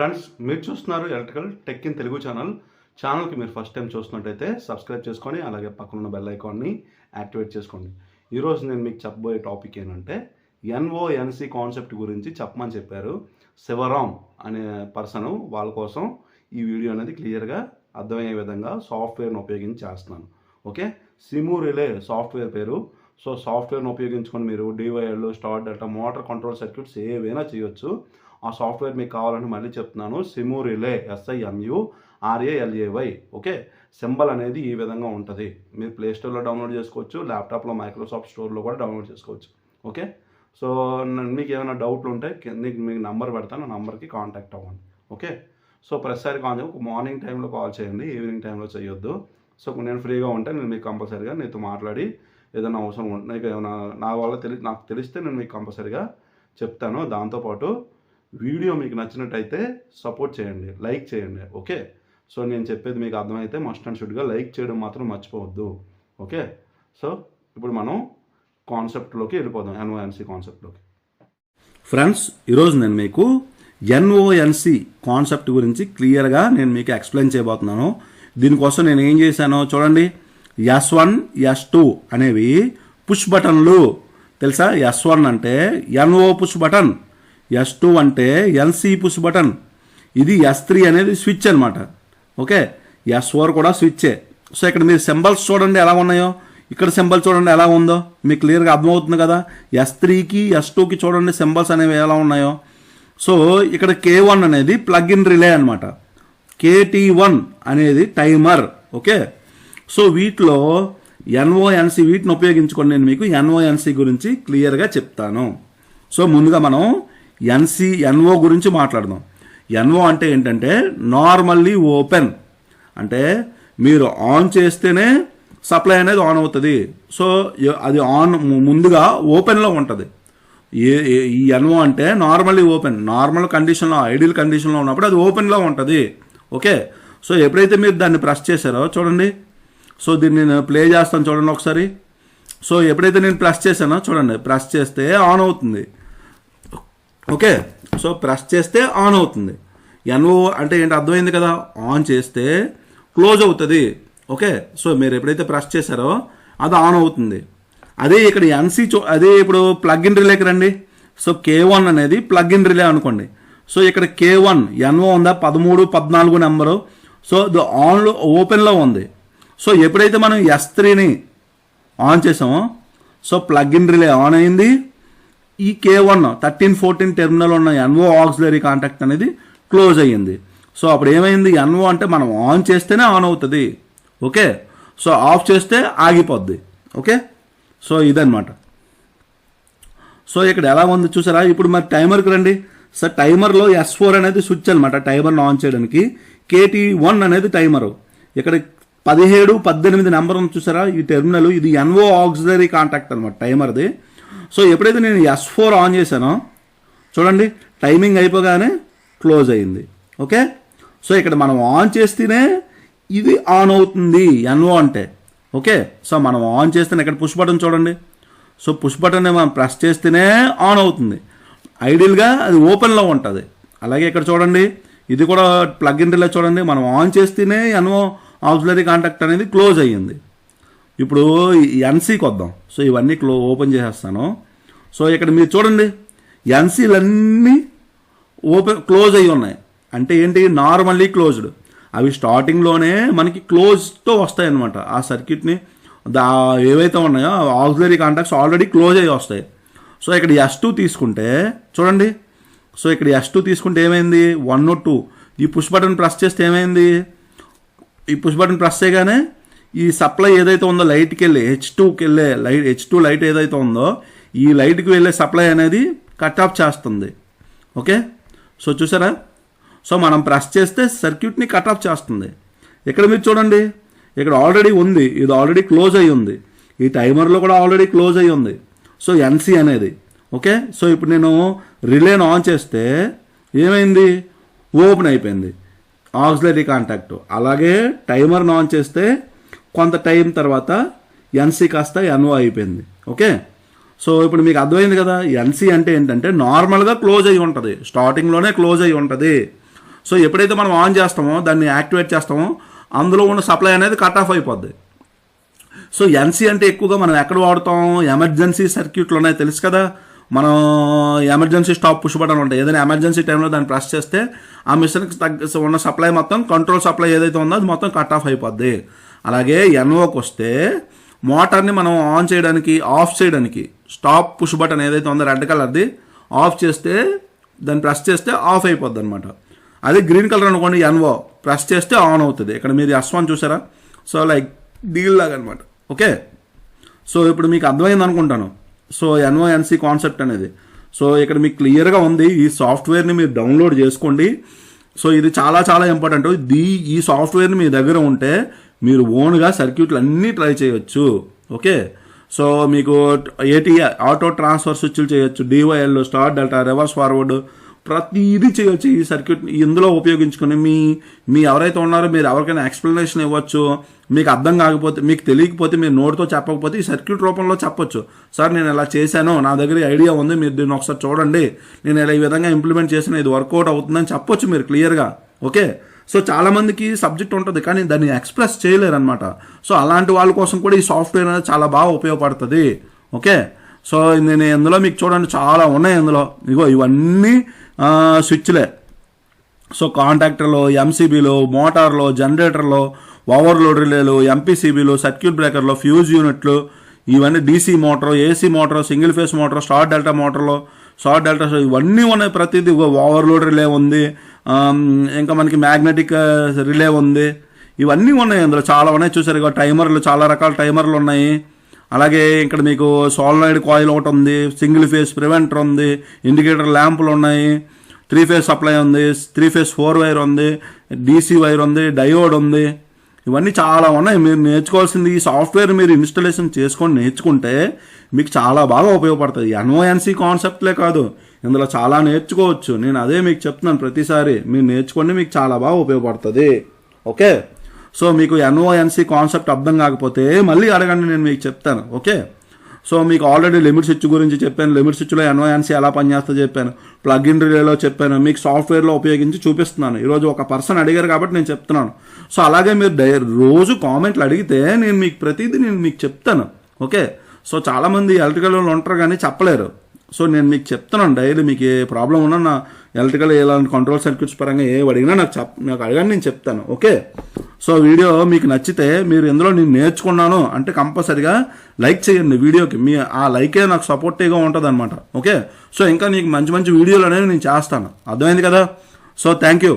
Friends మీరు చూస్తున్నారు electrical tech in Telugu channel. ఛానల్కి మీరు ఫస్ట్ టైం చూస్తున్నట్టయితే సబ్స్క్రైబ్ చేసుకొని అలాగే పక్కన ఉన్న బెల్ ఐకాన్ని యాక్టివేట్ చేసుకోండి. ఈరోజు నేను మీకు చెప్పబోయే టాపిక్ ఏంటంటే ఎన్ఓఎన్సి కాన్సెప్ట్ గురించి చెప్పమని చెప్పారు శివరామ్ అనే పర్సన్ వాళ్ళ కోసం ఈ వీడియో అనేది క్లియర్గా అర్థమయ్యే విధంగా సాఫ్ట్వేర్ను ఉపయోగించి చేస్తున్నాను. ఓకే? సిము రిలే సాఫ్ట్వేర్ పేరు. సో సాఫ్ట్వేర్ను ఉపయోగించుకొని మీరు డివైఎల్ స్టార్ డేటా మోటార్ కంట్రోల్ సర్క్యూట్స్ ఏవైనా చేయొచ్చు. ఆ సాఫ్ట్వేర్ మీకు కావాలంటే మళ్ళీ చెప్తున్నాను. Simu relay SIMU RALAY okay? Symbol అనేది ఈ విధంగా ఉంటుంది. మీరు ప్లే స్టోర్లో డౌన్లోడ్ చేసుకోవచ్చు ల్యాప్టాప్లో మైక్రోసాఫ్ట్ స్టోర్లో కూడా డౌన్లోడ్ చేసుకోవచ్చు ఓకే? సో మీకు ఏమైనా డౌట్లు ఉంటే మీకు మీకు నంబర్ పెడతాను ఆ నంబర్కి కాంటాక్ట్ అవ్వండి ఓకే? సో ప్రతిసారి కాదు మార్నింగ్ టైంలో కాల్ చేయండి ఈవినింగ్ టైంలో చేయొద్దు. సో నేను ఫ్రీగా ఉంటే నేను మీకు కంపల్సరీగా నీతో మాట్లాడి ఏదైనా అవసరం ఉంటే నీకు ఏమైనా నా వల్ల తెలి నాకు తెలిస్తే నేను మీకు కంపల్సరీగా చెప్తాను. దాంతోపాటు వీడియో మీకు నచ్చినట్టయితే సపోర్ట్ చేయండి లైక్ చేయండి ఓకే? సో నేను చెప్పేది మీకు అర్థమైతే మస్ట్ అండ్ షుడ్గా లైక్ చేయడం మాత్రం మర్చిపోవద్దు ఓకే? సో ఇప్పుడు మనం కాన్సెప్ట్లోకి వెళ్ళిపోదాం ఎన్ఓఎన్సి కాన్సెప్ట్లోకి. ఫ్రెండ్స్ ఈరోజు నేను మీకు ఎన్ఓఎన్సి కాన్సెప్ట్ గురించి క్లియర్గా నేను మీకు ఎక్స్ప్లెయిన్ చేయబోతున్నాను. దీనికోసం నేను ఏం చేశానో చూడండి. ఎస్ వన్ ఎస్ టూ అనేవి పుష్ బటన్లు. తెలుసా? ఎస్ వన్ అంటే NO push button. S two అంటే ఎల్సి పుష్ బటన్ ఇది ఎస్ త్రీ అనేది స్విచ్ అనమాట ఓకే? ఎస్ ఫోర్ కూడా స్విచ్చే సో ఇక్కడ మీరు సింబల్స్ చూడండి ఎలా ఉన్నాయో. ఇక్కడ సింబల్ చూడండి ఎలా ఉందో. మీకు క్లియర్గా అర్థమవుతుంది కదా? ఎస్ త్రీకి ఎస్ టూకి చూడండి సింబల్స్ అనేవి ఎలా ఉన్నాయో. సో ఇక్కడ కే వన్ అనేది ప్లగ్ ఇన్ రిలే అనమాట కేటీ వన్ అనేది టైమర్ ఓకే? సో వీటిలో ఎన్ఓఎన్సి వీటిని ఉపయోగించుకొని నేను మీకు ఎన్ఓఎన్సి గురించి క్లియర్గా చెప్తాను. సో ముందుగా మనం ఎన్సి ఎన్ఓ గురించి మాట్లాడదాం. ఎన్ఓ అంటే ఏంటంటే నార్మల్లీ ఓపెన్. అంటే మీరు ఆన్ చేస్తేనే సప్లై అనేది ఆన్ అవుతుంది. సో అది ఆన్ ముందుగా ఓపెన్లో ఉంటుంది. ఏ ఏ- ఈ ఎన్ఓ అంటే నార్మల్లీ ఓపెన్. నార్మల్ కండిషన్లో ఐడియల్ కండిషన్లో ఉన్నప్పుడు అది ఓపెన్లో ఉంటుంది. ఓకే? సో ఎప్పుడైతే మీరు దాన్ని ప్రెస్ చేశారో చూడండి. సో దీన్ని నేను ప్లే చేస్తాను చూడండి ఒకసారి. సో ఎప్పుడైతే నేను ప్రెస్ చేశానో చూడండి. ప్రెస్ చేస్తే ఆన్ అవుతుంది. ఓకే సో ప్రెస్ చేస్తే ఆన్ అవుతుంది. ఎన్ఓ అంటే ఏంటి అర్థమైంది కదా? ఆన్ చేస్తే క్లోజ్ అవుతుంది. ఓకే సో మీరు ఎప్పుడైతే ప్రెస్ చేశారో అది ఆన్ అవుతుంది. అదే ఇక్కడ ఎన్సీ చూ అదే ఇప్పుడు ప్లగ్ ఇన్ రిలేకి రండి. సో కే వన్ అనేది ప్లగ్ ఇన్ రిలే అనుకోండి. సో ఇక్కడ కే వన్ ఎన్ఓ ఉందా? పదమూడు పద్నాలుగు నెంబరు. సో ద ఆన్లో ఓపెన్లో ఉంది. సో ఎప్పుడైతే మనం ఎస్ త్రీని ఆన్ చేసామో so plug in relay on అయింది. ఈ K one thirteen fourteen terminal ఉన్న ఎన్ఓ ఆక్సిలరీ కాంటాక్ట్ అనేది క్లోజ్ అయ్యింది. సో అప్పుడు ఏమైంది? ఎన్ఓ అంటే మనం ఆన్ చేస్తేనే ఆన్ అవుతుంది. ఓకే? సో ఆఫ్ చేస్తే ఆగిపోద్ది. ఓకే? సో ఇదన్నమాట. సో ఇక్కడ ఎలా ఉంది చూసారా? ఇప్పుడు మరి టైమర్కి రండి. సార్ టైమర్లో ఎస్ ఫోర్ అనేది స్విచ్ అనమాట టైమర్ను ఆన్ చేయడానికి. కేటీ వన్ అనేది టైమరు ఇక్కడ పదిహేడు పద్దెనిమిది నెంబర్ ఉంది చూసారా? ఈ టెర్మినల్ ఇది ఎన్ఓ ఆక్సిలరీ కాంటాక్ట్ అనమాట టైమర్ది సో ఎప్పుడైతే నేను ఎస్ ఫోర్ ఆన్ చేశానో చూడండి టైమింగ్ అయిపోగానే క్లోజ్ అయింది. ఓకే? సో ఇక్కడ మనం ఆన్ చేస్తేనే ఇది ఆన్ అవుతుంది ఎన్ఓ అంటే. ఓకే? సో మనం ఆన్ చేస్తేనే ఇక్కడ పుష్ బటన్ చూడండి. సో పుష్ బటన్ మనం ప్రెస్ చేస్తేనే ఆన్ అవుతుంది. ఐడియల్గా అది ఓపెన్లో ఉంటుంది. అలాగే ఇక్కడ చూడండి ఇది కూడా ప్లగ్ ఇన్ రిలే చూడండి. మనం ఆన్ చేస్తేనే ఎన్ఓ ఆక్సిలరీ కాంటాక్ట్ అనేది క్లోజ్ అయ్యింది. ఇప్పుడు ఎన్సీకి వద్దాం సో ఇవన్నీ క్లో ఓపెన్ చేసేస్తాను. సో ఇక్కడ మీరు చూడండి. ఎన్సీలన్నీ ఓపెన్ క్లోజ్ అయి ఉన్నాయి. అంటే ఏంటి? Normally closed. అవి స్టార్టింగ్లోనే మనకి క్లోజ్తో వస్తాయన్నమాట. ఆ సర్క్యూట్ని దా ఏవైతే ఉన్నాయో ఆక్సిలరీ కాంటాక్ట్స్ ఆల్రెడీ క్లోజ్ అయ్యి వస్తాయి. సో ఇక్కడ ఎస్ టూ తీసుకుంటే చూడండి. సో ఇక్కడ ఎస్ టూ తీసుకుంటే ఏమైంది? One O two. ఈ పుష్ బటన్ ప్రెస్ చేస్తే ఏమైంది? ఈ పుష్ బటన్ ప్రెస్ చేయగానే ఈ సప్లై ఏదైతే ఉందో లైట్కి వెళ్ళి హెచ్ టూకి వెళ్ళే లైట్ హెచ్ టూ లైట్ ఏదైతే ఉందో ఈ లైట్కి వెళ్ళే సప్లై అనేది కట్ ఆఫ్ చేస్తుంది. ఓకే? సో చూసారా? సో మనం ప్రెస్ చేస్తే సర్క్యూట్ని కట్ ఆఫ్ చేస్తుంది. ఇక్కడ మీరు చూడండి. ఇక్కడ ఆల్రెడీ ఉంది. ఇది ఆల్రెడీ క్లోజ్ అయి ఉంది. ఈ టైమర్లో కూడా ఆల్రెడీ క్లోజ్ అయి ఉంది. సో ఎన్సీ అనేది. ఓకే? సో ఇప్పుడు నేను రిలేను ఆన్ చేస్తే ఏమైంది? ఓపెన్ అయిపోయింది. Auxiliary contact. అలాగే టైమర్ని ఆన్ చేస్తే కొంత టైం తర్వాత ఎన్సీ కాస్త ఎన్ఓ అయిపోయింది. ఓకే? సో ఇప్పుడు మీకు అర్థమైంది కదా ఎన్సీ అంటే ఏంటంటే నార్మల్గా క్లోజ్ అయి ఉంటుంది. స్టార్టింగ్లోనే క్లోజ్ అయి ఉంటుంది. సో ఎప్పుడైతే మనం ఆన్ చేస్తామో దాన్ని యాక్టివేట్ చేస్తామో అందులో ఉన్న సప్లై అనేది కట్ ఆఫ్ అయిపోద్ది. సో ఎన్సీ అంటే ఎక్కువగా మనం ఎక్కడ వాడతాం? ఎమర్జెన్సీ సర్క్యూట్లో ఉన్నాయి తెలుసు కదా? మనం ఎమర్జెన్సీ స్టాప్ పుష్ బటన్ ఉంటాయి. ఏదైనా ఎమర్జెన్సీ టైంలో దాన్ని ప్రెస్ చేస్తే ఆ మిషన్కి తగ్గ ఉన్న సప్లై మొత్తం కంట్రోల్ సప్లై ఏదైతే ఉందో అది మొత్తం కట్ ఆఫ్ అయిపోద్ది. అలాగే ఎన్ఓకి వస్తే మోటార్ని మనం ఆన్ చేయడానికి ఆఫ్ చేయడానికి స్టాప్ పుష్ బటన్ ఏదైతే ఉందో రెడ్ కలర్ది ఆఫ్ చేస్తే దాన్ని ప్రెస్ చేస్తే ఆఫ్ అయిపోద్ది అనమాట అదే గ్రీన్ కలర్ అనుకోండి ఎన్ఓ. ప్రెస్ చేస్తే ఆన్ అవుతుంది. ఇక్కడ మీరు ఎస్ వన్ చూసారా? సో లైక్ డీల్ లాగా అనమాట ఓకే? సో ఇప్పుడు మీకు అర్థమైంది అనుకుంటాను. సో ఎన్ఓఎన్సి కాన్సెప్ట్ అనేది. సో ఇక్కడ మీకు క్లియర్గా ఉంది. ఈ సాఫ్ట్వేర్ని మీరు డౌన్లోడ్ చేసుకోండి. సో ఇది చాలా చాలా ఇంపార్టెంట్. దీ ఈ సాఫ్ట్వేర్ని మీ దగ్గర ఉంటే మీరు ఓన్గా సర్క్యూట్లు అన్నీ ట్రై చేయొచ్చు. ఓకే? సో మీకు ఏటీ ఆటో ట్రాన్స్ఫర్ స్విచ్లు చేయొచ్చు DOL star delta reverse forward ప్రతిదీ చేయొచ్చు ఈ సర్క్యూట్. ఇందులో ఉపయోగించుకుని మీ మీ ఎవరైతే ఉన్నారో మీరు ఎవరికైనా ఎక్స్ప్లెనేషన్ ఇవ్వచ్చు. మీకు అర్థం కాకపోతే మీకు తెలియకపోతే మీరు నోటితో చెప్పకపోతే ఈ సర్క్యూట్ రూపంలో చెప్పొచ్చు. సార్ నేను ఇలా చేశాను నా దగ్గర ఐడియా ఉంది మీరు దీన్ని ఒకసారి చూడండి. నేను ఇలా ఈ విధంగా ఇంప్లిమెంట్ చేసిన ఇది వర్కౌట్ అవుతుందని చెప్పొచ్చు మీరు క్లియర్గా. ఓకే? సో చాలా మందికి సబ్జెక్ట్ ఉంటుంది కానీ దాన్ని ఎక్స్ప్రెస్ చేయలేరు అనమాట సో అలాంటి వాళ్ళ కోసం కూడా ఈ సాఫ్ట్వేర్ అనేది చాలా బాగా ఉపయోగపడుతుంది. ఓకే? సో నేను ఇందులో మీకు చూడండి చాలా ఉన్నాయి ఇందులో. ఇగో ఇవన్నీ స్విచ్లే. సో కాంటాక్టర్లు ఎంసీబీలో మోటార్లో జనరేటర్లో ఓవర్లోడ్ రిలేలు ఎంపీసీబీలు సర్క్యూట్ బ్రేకర్లు ఫ్యూజ్ యూనిట్లు ఇవన్నీ DC motor AC motor single phase motor star delta మోటార్లు స్టార్ డెల్టా ఇవన్నీ ఉన్నాయి ప్రతిదీ. ఓవర్లోడ్ రిలే ఉంది ఇంకా మనకి మ్యాగ్నెటిక్ రిలే ఉంది. ఇవన్నీ ఉన్నాయి అందులో చాలా ఉన్నాయి. చూసారు ఇక టైమర్లు చాలా రకాల టైమర్లు ఉన్నాయి. అలాగే ఇక్కడ మీకు సోలనాయిడ్ కాయిల్ ఒకటి ఉంది సింగిల్ ఫేస్ ప్రివెంటర్ ఉంది ఇండికేటర్ ల్యాంపులు ఉన్నాయి త్రీ ఫేస్ సప్లై ఉంది త్రీ ఫేస్ ఫోర్ వైర్ ఉంది డీసీ వైర్ ఉంది డయోడ్ ఉంది. ఇవన్నీ చాలా ఉన్నాయి. మీరు నేర్చుకోవాల్సింది ఈ సాఫ్ట్వేర్ మీరు ఇన్స్టలేషన్ చేసుకొని నేర్చుకుంటే మీకు చాలా బాగా ఉపయోగపడుతుంది ఎన్ఓఎన్సీ కాన్సెప్ట్లే కాదు. ఇందులో చాలా నేర్చుకోవచ్చు. నేను అదే మీకు చెప్తున్నాను ప్రతిసారి. మీరు నేర్చుకోండి మీకు చాలా బాగా ఉపయోగపడుతుంది. ఓకే? సో మీకు ఎన్ఓఎన్సీ కాన్సెప్ట్ అర్థం కాకపోతే మళ్ళీ అడగండి నేను మీకు చెప్తాను. ఓకే? సో మీకు ఆల్రెడీ లిమిట్ స్విచ్ గురించి చెప్పాను. లిమిట్ స్విచ్లో ఎన్ఓఎన్సీ ఎలా పనిచేస్తా చెప్పాను. ప్లగ్ ఇన్ రిలేలో చెప్పాను. మీకు సాఫ్ట్వేర్లో ఉపయోగించి చూపిస్తున్నాను. ఈరోజు ఒక పర్సన్ అడిగారు కాబట్టి నేను చెప్తున్నాను. సో అలాగే మీరు డై రోజు కామెంట్లు అడిగితే నేను మీకు ప్రతిదీ నేను మీకు చెప్తాను. ఓకే? సో చాలామంది ఎలక్ట్రికల్ వాళ్ళు ఉంటారు కానీ చెప్పలేరు. సో నేను మీకు చెప్తున్నాను డైలీ మీకు ఏ ప్రాబ్లం ఉన్నా నా ఎలక్ట్రికల్ ఇలాంటి కంట్రోల్ సర్క్యూట్స్ పరంగా ఏ అడిగినా నాకు చెప్ నాకు అడగని నేను చెప్తాను ఓకే? సో వీడియో మీకు నచ్చితే మీరు ఎందులో నేను నేర్చుకున్నాను అంటే కంపల్సరిగా లైక్ చేయండి వీడియోకి. మీ ఆ లైకే నాకు సపోర్టివ్గా ఉంటుంది అనమాట ఓకే? సో ఇంకా నీకు మంచి మంచి వీడియోలు అనేవి నేను చేస్తాను. అర్థమైంది కదా? So thank you.